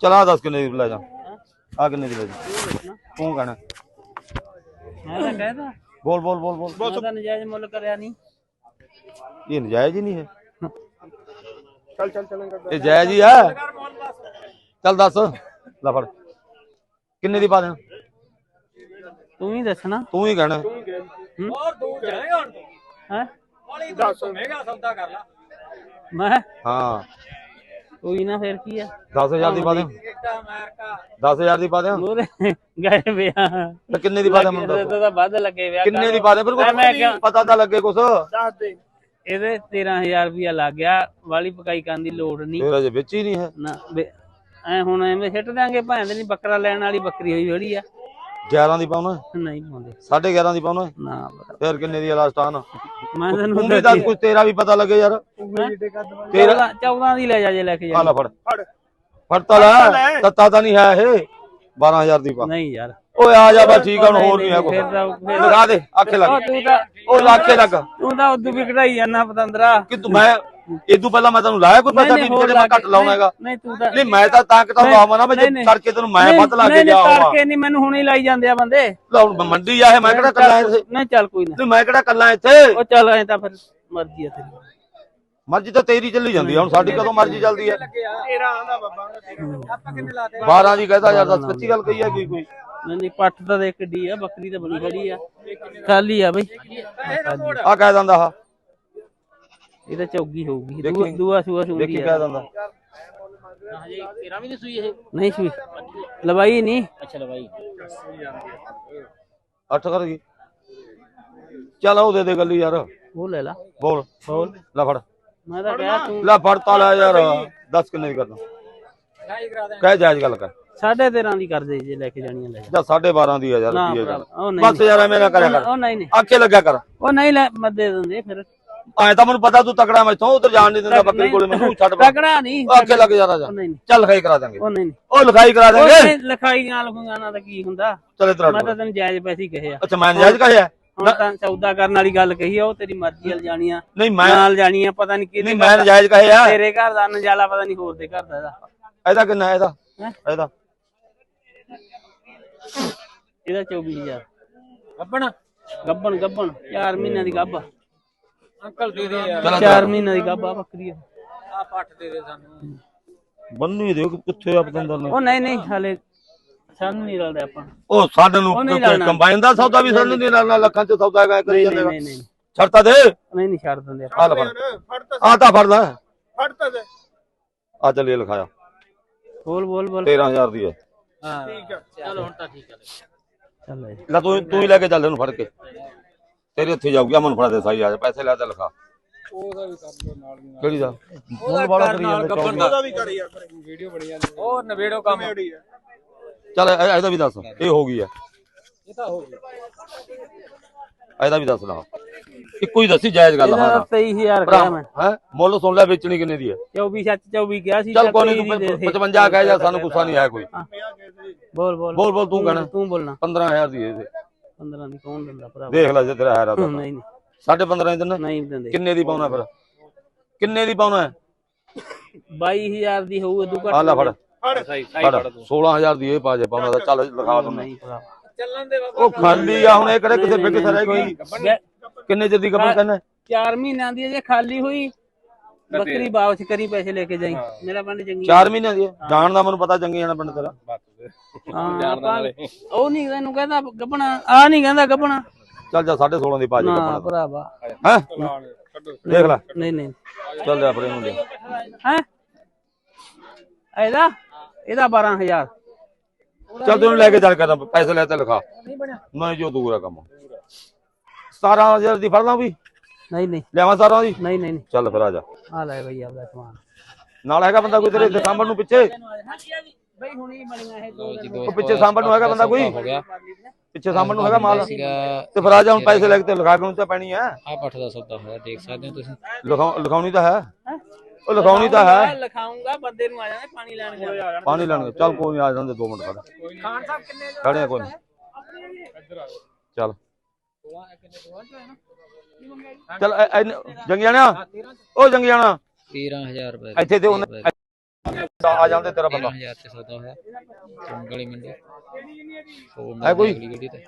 ਚਲਾ ਦੱਸ ਕਿੰਨੇ ਦੀ ਲੈ ਜਾ। ਆ ਕਿੰਨੇ ਦੀ ਲੈ ਜਾ। ਤੂੰ ਕਹਿਣਾ। ਮੈਂ ਤਾਂ ਕਹਿਦਾ ਬੋਲ ਬੋਲ ਬੋਲ ਬੋਲ। ਮੈਂ ਤਾਂ ਨਜਾਇਜ਼ ਮੁੱਲ ਕਰਿਆ ਨਹੀਂ ਇਹ ਨਜਾਇਜ਼ ਹੀ ਨਹੀਂ ਹੈ। ਚੱਲ ਚੱਲ ਚੱਲਾਂਗਾ ਇਹ ਜਾਇਜ਼ ਹੀ ਹੈ। ਚੱਲ ਦੱਸ। ਲੈ ਫੜ। ਕਿੰਨੇ ਦੀ ਪਾ ਦੇਣਾ? ਤੂੰ ਹੀ ਦੱਸਣਾ ਤੂੰ ਹੀ ਕਹਿਣਾ। ਹੋਰ ਦੂਰ ਜਾਏਗਾ ਹੁਣ ਹੈ? ਵਾਲੀ ਦੱਸ ਮਹਿੰਗਾ ਸੌਦਾ ਕਰ ਲਾ। ਮੈਂ? ਹਾਂ। ਕੋਈ ਨਾ ਫਿਰ ਕੀ ਆ? 10000 ਦੀ ਪਾ ਦੇ ਕਿੱਡਾ ਅਮਰੀਕਾ। 10000 ਦੀ ਪਾ ਦੇ ਮੂਰੇ ਗਏ ਵਿਆ ਤੇ ਕਿੰਨੇ ਦੀ ਪਾ ਦੇ ਮੈਨੂੰ ਦੱਸ। ਤਾਂ ਵੱਧ ਲੱਗੇ ਵਿਆ ਕਿੰਨੇ ਦੀ ਪਾ ਦੇ ਫਿਰ ਕਿਹਾ- ਪਤਾ ਤਾਂ ਲੱਗੇ ਕੁਛ। ਦੱਸ ਦੇ। ਇਹਦੇ 13000 ਰੁਪਇਆ ਲੱਗ ਗਿਆ। ਵਾਲੀ ਪਕਾਈ ਕਰਨ ਦੀ ਲੋੜ ਨਹੀਂ। ਤੇਰਾ ਜੇ ਵਿੱਚ ਹੀ ਨਹੀਂ ਹੈ। ਨਾ ਐ ਹੁਣ ਐਵੇਂ ਸਿੱਟ ਦਾਂਗੇ ਭਾਂ ਦੇ ਨਹੀਂ ਬੱਕਰਾ ਲੈਣ ਵਾਲੀ ਬੱਕਰੀ ਹੋਈ ਜਿਹੜੀ ਆ। 11 ਦੀ ਪਾਉਣਾ? ਨਹੀਂ ਪਾਉਂਦੇ 11.5 ਦੀ ਪਾਉਣਾ? ਨਾ ਫਿਰ ਕਿੰਨੇ ਦੀ ਲਾਸਟ ਆਨ? ਮੈਂ ਤੂੰ ਤੈਨੂੰ ਵੀ ਦੱਸ ਕੁਛ ਤੇਰਾ ਵੀ ਪਤਾ ਲੱਗੇ ਯਾਰ। ਤੇਰਾ 14 ਦੀ ਲੈ ਜਾ ਜੇ ਲੈ ਕੇ ਆ ਜਾ ਲੈ ਫੜ। ਫੜ। ਫੜ ਤਾਂ ਲੈ ਤੱਤਾ ਤਾਂ ਨਹੀਂ ਹੈ ਇਹ। 12000 ਦੀ ਪਾ। ਨਹੀਂ ਯਾਰ। ਓਏ ਆ ਜਾ ਬਸ ਠੀਕ ਆ ਹੁਣ ਹੋਰ ਨਹੀਂ ਹੈ ਤਾਂ ਫਿਰ ਲਗਾ ਦੇ ਆਖੇ ਲੱਗ। ਤੂੰ ਤਾਂ ਉਹ ਲਾਖੇ ਲੱਗ ਤੂੰ ਤਾਂ ਉਦੋਂ ਵੀ ਕਢਾਈ ਜਾਂਦਾ ਪਤੰਦਰਾ। ਕਿ ਤੂੰ ਮੈਂ ਇਦੋਂ ਪਹਿਲਾਂ ਮੈਂ ਤੈਨੂੰ ਲਾਇਆ ਕੋਈ ਪੈਸਾ ਨਹੀਂ ਤੇਰੇ ਮੈਂ ਘੱਟ ਲਾਉਣਾ ਹੈਗਾ। ਨਹੀਂ ਤੂੰ ਤਾਂ ਨਹੀਂ ਮੈਂ ਤਾਂ ਤਾਂ ਕਿਤਾ ਲਾਵਾਂ ਨਾ ਮੈਂ ਜੇ। ਕਰਕੇ ਤੈਨੂੰ ਮੈਂ ਵੱਧ ਲਾ ਕੇ ਗਿਆ ਨਹੀਂ, ਤੜਕੇ ਨਹੀਂ ਮੈਨੂੰ ਹੁਣੇ ਲਾਈ ਜਾਂਦੇ ਆ ਬੰਦੇ। ਲੈ ਹੁਣ ਮੰਡੀ ਆ ਇਹ ਮੈਂ ਕਿਹੜਾ ਕੱਲਾ ਇੱਥੇ? ਨਹੀਂ ਚੱਲ ਕੋਈ ਨਾ। ਨਹੀਂ ਮੈਂ ਕਿਹੜਾ ਕੱਲਾ ਇੱਥੇ? ਉਹ ਚੱਲ ਐ ਤਾਂ ਫਿਰ ਮਰਜ਼ੀ ਆ ਤੇਰੀ। ਮਰਜ਼ੀ ਤਾਂ ਤੇਰੀ ਚੱਲੀ ਜਾਂਦੀ ਹੁਣ ਸਾਡੀ ਕਦੋਂ ਮਰਜ਼ੀ ਚੱਲਦੀ ਹੈ ਤੇਰਾ ਆਂਦਾ ਬਾਬਾ ਆਪਾਂ ਕਿੰਨੇ ਲਾਦੇ 12 ਦੀ ਕਹਦਾ ਯਾਰ ਦੱਸ ਕੱਚੀ ਗੱਲ ਕਹੀ ਹੈ ਕੀ ਕੋਈ? ਨਹੀਂ ਨਹੀਂ ਪੱਠ ਤਾਂ ਦੇਖ ਕਿੱਡੀ ਆ ਬੱਕਰੀ ਤਾਂ ਬਣੀ ਖੜੀ ਆ। ਖਾਲੀ ਆ ਬਈ। ਆ ਕਹਿ ਦਿੰਦਾ ਆ। ਇਹ ਤਾਂ ਚੌਗੀ ਹੋਊਗੀ। ਦੇਖੀ। ਦੂਆ ਦੂਆ ਸੂਆ ਦੇਖੀ ਸੁਣਦੀ ਕਹਿ ਆ ਦਿੰਦਾ ਤੇਰਾ ਵੀ ਨਹੀਂ ਸੂਈ ਇਹ? ਨਹੀਂ ਸੂਈ। ਲਵਾਈ ਨਹੀਂ। ਅੱਛਾ ਲਵਾਈ। ਅੱਠ ਕਰ ਗਈ। ਚੱਲ ਉਹ ਦੇ ਦੇ ਗੱਲੀ ਯਾਰ। ਉਹ ਲੈ ਲਾ। ਬੋਲ। ਬੋਲ। ਲੈ ਫੜ। ਮੈਂ ਤਾਂ ਕਿਹਾ ਤੂੰ ਲੈ ਫੜ ਤਾ ਲੈ ਯਾਰ। ਦੱਸ ਕਿੰਨੇ ਦੀ ਕਰਦਾ। ਲਾਈ ਕਰਾ ਦੇ ਕਹਿ ਜਾਇਜ਼ ਗੱਲ ਕਰ। ਸਾਢੇ 13 ਦੀ ਕਰ ਦੇ ਜੇ ਲੈ ਕੇ ਜਾਣੀਆਂ ਲੈ ਜਾ। ਜਾਂ 12.5 ਦੀ ਆ ਯਾਰ ਬਸ ਯਾਰ ਐਵੇਂ ਨਾ ਕਰਿਆ ਕਰ। ਉਹ ਨਹੀਂ ਨਹੀਂ। ਆਖੇ ਲੱਗਿਆ ਕਰ। ਉਹ ਨਹੀਂ ਲੈ ਮੈਂ ਦੇ ਦਿੰਦੇ ਫਿਰ। ਐ ਤਾਂ ਮੈਨੂੰ ਪਤਾ ਤੂੰ ਤਕੜਾ ਮੈਥੋਂ ਉਧਰ ਜਾਣ ਨਹੀਂ ਦਿੰਦਾ ਬੱਕਰੀ ਕੋਲੇ ਮੈਨੂੰ ਛੱਡ ਪਾ। ਤਕੜਾ ਨਹੀਂ ਆਖੇ ਲੱਗ ਜਾ ਰਾਜਾ। ਚੱਲ ਲਿਖਾਈ ਕਰਾ ਦਾਂਗੇ ਉਹ ਨਹੀਂ ਨਹੀਂ। ਉਹ ਲਿਖਾਈ ਕਰਾ ਦਾਂਗੇ ਨਹੀਂ, ਲਿਖਾਈ ਨਾਲ ਲਖੂਗਾ ਤਾਂ ਕੀ ਹੁੰਦਾ? ਚੱਲ ਇਧਰ ਮੈਂ ਤਾਂ ਤੈਨੂੰ ਜਾਇਜ਼ ਪੈਸੇ ਕਹੇ ਆ। ਅੱਛਾ ਮੈਂ ਜਾਇਜ਼ ਕਹਿਆ ਹੁਣ ਤਾਂ ਸੌਦਾ ਕਰਨ ਵਾਲੀ ਗੱਲ ਕਹੀ ਆ ਉਹ ਤੇਰੀ ਮਰਜ਼ੀ ਨਾਲ ਜਾਣੀ ਆ। ਨਹੀਂ ਮੈਂ ਨਾਲ ਜਾਣੀ ਆ ਪਤਾ ਨਹੀਂ ਕਿਹਦੇ ਨਹੀਂ ਮੈਂ ਜਾਇਜ਼ ਕਹਿਆ ਤੇਰੇ ਘਰ ਦਾ ਨਜਾਲਾ ਪਤਾ ਨਹੀਂ ਹੋਰ ਦੇ ਘਰ ਦਾ ਇਹਦਾ। ਇਹਦਾ ਕਿੰਨਾ ਇਹਦਾ? ਇਹਦਾ। ਇਹਦਾ 24000 ਗੱਬਣ। ਗੱਬਣ ਗੱਬਣ। 4 ਮਹੀਨਿਆਂ ਦੀ ਗੱਬ ਅੰਕਲ ਦੇ ਦੇ ਯਾਰ ਚੱਲ 4 ਮਹੀਨਿਆਂ ਦੀ ਗੱਬ ਆ ਬੱਕਰੀ ਆ। ਆ ਪੱਟ ਦੇ ਦੇ ਸਾਨੂੰ। ਬੰਨੂ ਹੀ ਦਿਓ ਕਿ ਕਿੱਥੇ ਆ ਪਤੰਦਰ ਨੇ। ਉਹ ਨਹੀਂ ਨਹੀਂ ਹਲੇ ਸਾਨੂੰ ਨਹੀਂ ਰਲਦਾ ਆਪਾਂ। ਉਹ ਸਾਡੇ ਨੂੰ ਉਹ ਨਹੀਂ ਲਾਉਣਾ। ਕੰਬਾਈਨ ਦਾ ਸੌਦਾ ਵੀ ਸਾਨੂੰ ਨਹੀਂ ਲਾਣਾ ਲੱਖਾਂ ਚ ਸੌਦਾ ਹੈਗਾ ਕਰੀ ਨਹੀਂ ਜਾਂਦੇ ਨਹੀਂ ਨਹੀਂ ਛੜਤਾ ਦੇ। ਨਹੀਂ ਨਹੀਂ ਛੱਡ ਦਿੰਦੇ ਆਪਾਂ। ਆ ਲੈ ਫੜ। ਫੜ ਤਾਂ ਆ ਤਾਂ ਫੜ ਲੈ। ਫੜ ਤਾਂ ਦੇ। ਆ ਚੱਲ ਇਹ ਲਿਖਾਇਆ। ਬੋਲ ਬੋਲ ਬੋਲ। 13000 ਦੀ ਹੈ। ਹਾਂ। ਠੀਕ ਆ। ਚਲੋ ਹੁਣ ਤਾਂ ਠੀਕ ਹੈ ਚੱਲ ਲੈ ਲੈ ਤੂੰ ਤੂੰ ਹੀ ਲੈ ਕੇ ਚੱਲ ਇਹਨੂੰ ਫੜ ਕੇ। ਤੇਰੇ ਉੱਥੇ ਜਾਊਗੀ ਅਮਨ ਫੜਾ ਦੇ ਸਾਈ ਆ ਜਾ ਪੈਸੇ ਲੈ ਤੇ ਲਿਖਾ। ਉਹਦਾ ਵੀ ਕਰ ਲਓ ਨਾਲ ਦੀ ਨਾਲ। ਕਿਹੜੀ ਦਾ? ਉਹਦਾ ਕਰ ਨਾਲ ਦਾ। ਵੀ ਕਰ ਯਾਰ। ਵੀਡੀਓ ਬਣੀ ਜਾਂਦੀ ਉਹ ਨਵੇੜੋ ਕੰਮ। ਚੱਲ ਇਹ- ਇਹਦਾ ਵੀ ਦੱਸ ਇਹ ਹੋ ਗਈ ਆ। ਇਹ ਤਾਂ ਹੋ ਗਿਆ ਇਹਦਾ ਵੀ ਦੱਸ ਲਾ। ਇੱਕੋ ਹੀ ਦੱਸੀ ਜਾਇਜ਼ ਗੱਲ ਇਹਦਾ ਹਾਂ। 23000 ਕਿਹਾ ਮੈਂ। ਹੈ? ਮੁੱਲ ਸੁਣ ਲੈ ਵੇਚਣੀ ਕਿੰਨੇ ਦੀ ਹੈ 24 ਸੱਚ 24 ਕਿਹਾ ਸੀ ਚੱਲ ਕੋਈ ਨਹੀਂ 23 ਦੇ ਤੂੰ ਦੇ। 55 ਕਹਿ ਜਾ ਸਾਨੂੰ ਗੁੱਸਾ ਨਹੀਂ ਆਇਆ ਕੋਈ। ਬੋਲ ਬੋਲ। ਬੋਲ ਬੋਲ ਤੂੰ ਕਹਿਣਾ। ਤੂੰ ਬੋਲਣਾ। 15000 ਦੀ ਇਹ 15 ਦੀ ਕੌਣ ਦਿੰਦਾ ਭਰਾ ਦੇਖ ਲੈ ਜੇ ਤੇਰਾ ਹੈ ਰਾਤਾ ਨਹੀਂ ਨਹੀਂ। ਸਾਢੇ 15 ਦੀ ਦਿੰਨਾ ਨਹੀਂ ਦਿੰਦੇ। ਕਿੰਨੇ ਦੀ ਪਾਉਣਾ ਫਿਰ? ਕਿੰਨੇ ਦੀ ਪਾਉਣਾ ਹੈ? 22000 ਦੀ ਹੋਊ ਇਦੋਂ ਘੱਟ ਆ ਲੈ ਫੜ। ਫੜ। ਫੜ। 16000 ਦੀ ਇਹ ਪਾ ਜੇ ਪਾਉਣਾ ਤਾਂ ਚੱਲ ਲਿਖਾ ਦੂੰ ਨਹੀਂ ਚੱਲਣ ਦੇ ਬਾਬਾ। ਉਹ ਖਾਲੀ ਆ ਹੁਣ ਇਹ ਕਿਹੜੇ ਕਿਸੇ ਬਿਗ ਰਹਿ ਗਈ? ਗੇ- ਕਿੰਨੇ ਚਿਰ ਦੀ ਗੱਬਨ ਕਹਿੰਦਾ ਚਾਰ ਮਹੀਨਿਆਂ ਦੀ ਜੇ ਖਾਲੀ ਹੋਈ। ਬੱਕਰੀ ਵਾਪਸ ਕਰੀ ਪੈਸੇ ਲੈ ਕੇ ਜਾਈ। ਮੇਰਾ ਪਿੰਡ ਚੰਗੀ 4 ਮਹੀਨਿਆਂ ਦੀ। ਜਾਣ ਦਾ ਮੈਨੂੰ ਪਤਾ ਚੰਗੀ ਜਾਣਾ ਪਿੰਡ ਤੇਰਾ। ਹਾਂ ਆਪਾਂ ਉਹ ਨਹੀਂ ਇਹਨੂੰ ਕਹਿੰਦਾ ਗੱਬਣਾ ਆ ਨਹੀਂ ਕਹਿੰਦਾ ਗੱਬਣਾ ਚੱਲ ਜਾ 16.5 ਦੀ ਪਾ ਜੇ ਨਾ ਗੱਬਨ ਭਰਾਵਾ। ਹੈ? ਦੇਖ ਲੈ। ਨਹੀਂ ਨਹੀਂ। ਚੱਲ ਜਾ ਆਪਣੇ ਨੂੰ ਦੇ ਹੈ? ਇਹਦਾ? ਇਹਦਾ 12000 ਚੱਲ ਤੈਨੂੰ ਲੈ ਕੇ ਚੱਲ ਕਰਦਾ ਪੈਸੇ ਲੈ ਤੇ ਲਿਖਾ। ਨਹੀਂ ਜੋ ਦੂਰ ਆ ਕੰਮ। 17000 ਦੀ ਫੜ ਲਾਂ ਵੀ। ਨਹੀਂ ਨਹੀਂ। ਲਿਆਵਾਂ 17 ਦੀ? ਨਹੀਂ ਨਹੀਂ ਨਹੀਂ। ਚੱਲ ਫਿਰ ਆ ਜਾ। ਆ ਲੈ ਬਈ ਆਪਦਾ ਸਮਾਨ। ਨਾਲ ਹੈਗਾ ਬੰਦਾ ਕੋਈ ਤੇਰੇ ਸਾਂਭਣ ਨੂੰ ਪਿੱਛੇ? ਬਈ ਹੁਣੀ ਬਣੀਆਂ ਇਹ ਦੋ ਉਹ ਪਿੱਛੇ ਸਾਂਭਣ ਨੂੰ ਹੈਗਾ ਬੰਦਾ ਕੋਈ? ਪਿੱਛੇ ਸਾਂਭਣ ਨੂੰ ਹੈਗਾ ਮਾਲ? ਤੇ ਫਿਰ ਆ ਜਾ ਹੁਣ ਪੈਸੇ ਲੈ ਕੇ ਤੇ ਲਿਖਾ ਕੇ ਨੂੰ ਤਾਂ ਪੈਣੀ ਹੈ ਆ ਪੱਠ ਦਾ ਸੌਦਾ ਹੋਇਆ ਦੇਖ ਸਕਦੇ ਹੋ ਤੁਸੀਂ। ਲਿਖਾਉ- ਲਿਖਾਉਣੀ ਤਾਂ ਹੈ। ਉਹ ਲਿਖਾਉਣੀ ਤਾਂ ਹੈ। ਲਿਖਾਉਂਗਾ ਬੰਦੇ ਨੂੰ ਆ ਜਾਣਾ ਪਾਣੀ ਲੈਣ ਪਾਣੀ ਲੈਣਗੇ ਚੱਲ ਕੋਈ ਨਹੀਂ ਆ ਜਾਂਦੇ 2 ਮਿੰਟ ਖੜ ਖਾਨ ਸਾਹਿਬ ਕਿੰਨੇ ਖੜੇ ਆ ਕੋਈ ਨੀ। ਚੱਲ ਚੱਲ ਜੰਗਿਆਣਾ? ਉਹ ਜੰਗਿਆਣਾ। 13000 ਰੁਪਏ ਇੱਥੇ ਤੇ ਉਹਨੇ ਆ ਜਾਂਦੇ ਤੇਰਾ ਬੰਦਾ। 13000 ਤੇ ਸੌਦਾ ਹੋਇਆ। ਚੰਗਲੀ ਮੰਡੀ ਹੈ ਕੋਈ? ਅਗਲੀ ਗੱਡੀ ਤੇ।